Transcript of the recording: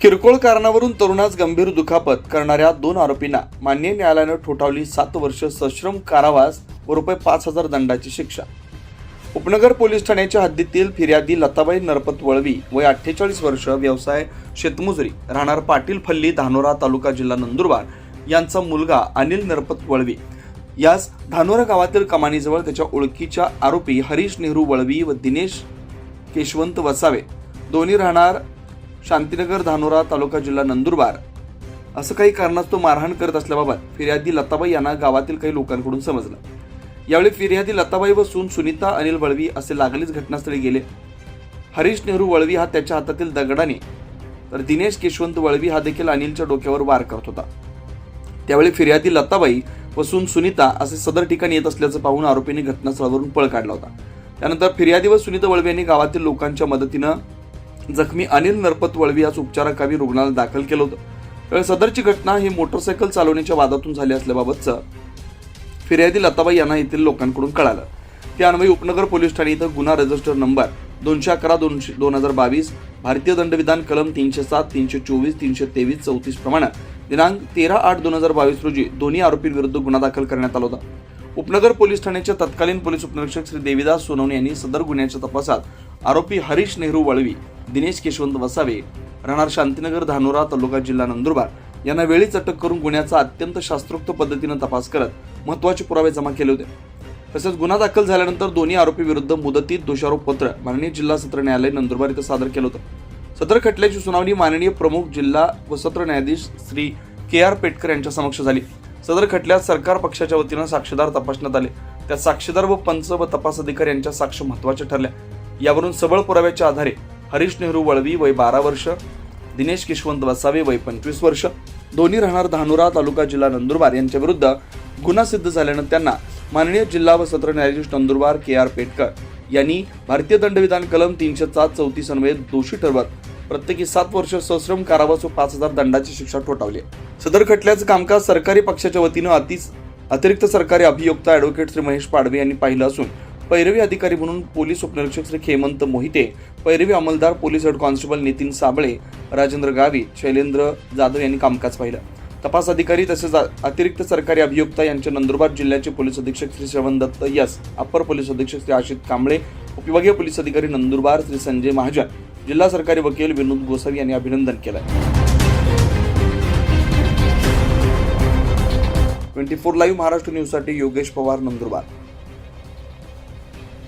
किरकोळ कारणावरून तरुणास गंभीर दुखापत करणाऱ्या दोन आरोपींना मान्य न्यायालयानं ठोठावली सात वर्ष सश्रम कारावास व रुपये पाच हजार दंडाची शिक्षा. उपनगर पोलीस ठाण्याच्या हद्दीतील फिर्यादी लताबाई नरपत वळवी वय अठ्ठेचाळीस वर्ष व्यवसाय शेतमजुरी राहणार पाटील फल्ली धानोरा तालुका जिल्हा नंदुरबार यांचा मुलगा अनिल नरपत वळवी यास धानोरा गावातील कमानीजवळ त्याच्या ओळखीच्या आरोपी हरीश नेहरू वळवी व दिनेश केशवंत वसावे. दोन्ही राहणार शांतीनगर धानोरा तालुका जिल्हा नंदुरबार. असं काही कारणास्तव मारहाण करत असल्याबाबत फिर्यादी लताबाई यांना गावातील काही लोकांकडून समजलं. यावेळी फिर्यादी लताबाई व सून सुनीता अनिल वळवी असे लागलीच घटनास्थळी गेले. हरीश नेहरू वळवी हा त्याच्या हातातील दगडाने तर दिनेश केशवंत वळवी हा देखील अनिलच्या डोक्यावर वार करत होता. त्यावेळी फिर्यादी लताबाई व सून सुनीता असे सदर ठिकाणी येत असल्याचं पाहून आरोपींनी घटनास्थळावरून पळ काढला होता. त्यानंतर फिर्यादी व सुनीता वळवी यांनी गावातील लोकांच्या मदतीनं जखमी अनिल नरपत वळवी याच उपचाराखाली रुग्णालयात दाखल केलं होतं. सदरची घटना ही मोटरसायकल चालवण्याच्या वादातून झाली असल्याबाबतचं फिर्यादी लताबाई यांना येथील लोकांकडून कळालं. त्या अन्वयी उपनगर पोलीस ठाणे इथं गुन्हा रजिस्टर नंबर दोनशे अकरा दोनशे दोन हजार बावीस भारतीय दंडविधान कलम तीनशे सात तीनशे चोवीस तीनशे तेवीस चौतीस प्रमाणे दिनांक तेरा आठ दोन हजार बावीस रोजी दोन्ही आरोपींविरुद्ध गुन्हा दाखल करण्यात आला होता. उपनगर पोलीस ठाण्याचे तत्कालीन पोलीस उपनिरीक्षक श्री देविदास सोनवणे यांनी सदर गुन्ह्याच्या तपासात आरोपी हरीश नेहरू वळवी दिनेश केशवंत वसावे राहणार शांतीनगर धानोरा तालुका जिल्हा नंदुरबार. यांना वेळीच अटक करून गुन्ह्याचा अत्यंत शास्त्रोक्त पद्धतीनं तपास करत महत्त्वाचे पुरावे जमा केले होते. तसेच गुन्हा दाखल झाल्यानंतर दोन्ही आरोपी विरुद्ध मुदतीत दोषारोप पत्र माननीय जिल्हा सत्र न्यायालय नंदुरबार इथं सादर केलं होतं. सदर खटल्याची सुनावणी माननीय प्रमुख जिल्हा व सत्र न्यायाधीश श्री के आर पेटकर यांच्या समक्ष झाली. सदर खटल्यात सरकार पक्षाच्या वतीनं साक्षीदार तपासण्यात आले. त्यात साक्षीदार व पंच व तपास अधिकारी यांच्या साक्ष महत्त्वाच्या ठरल्या. यावरून सबळ पुराव्याच्या आधारे हरीश नेहरू वळवी वय बारा वर्ष दिनेश किशवंत वसावे वय पंचवीस वर्ष दोन्ही राहणार धानुरा तालुका जिल्हा नंदुरबार यांच्या विरुद्ध गुन्हा सिद्ध झाल्यानं त्यांना माननीय जिल्हा व सत्र न्यायाधीश नंदुरबार के आर पेटकर यांनी भारतीय दंडविधान कलम तीनशे सात चौतीस अन्वये दोषी ठरवत प्रत्येकी सात वर्ष सश्रम कारावास व पाच हजार दंडाची शिक्षा ठोठावली आहे. सदर खटल्याचं कामकाज सरकारी पक्षाच्या वतीनं अतिच अतिरिक्त सरकारी अभियोक्ता ॲडव्होकेट श्री महेश पाडवे यांनी पाहिलं असून पैरवी अधिकारी म्हणून पोलीस उपनिरीक्षक श्री खेमंत मोहिते पैरवी अंमलदार police head constable Nitin Sable Rajendra Gavi Shailendra Jadhav यांनी कामकाज पाहिलं. तपास अधिकारी तसेच अतिरिक्त सरकारी अभियुक्ता यांचे नंदुरबार जिल्ह्याचे पोलीस अधीक्षक श्री श्रवण दत्त यस अप्पर पोलीस अधीक्षक श्री आशित कांबळे उपविभागीय पोलीस अधिकारी नंदुरबार श्री संजय महाजन जिल्हा सरकारी वकील विनोद गोसावी यांनी अभिनंदन केलं ट्वेंटी फोर लाईव्ह महाराष्ट्र न्यूजसाठी योगेश पवार नंदुरबार.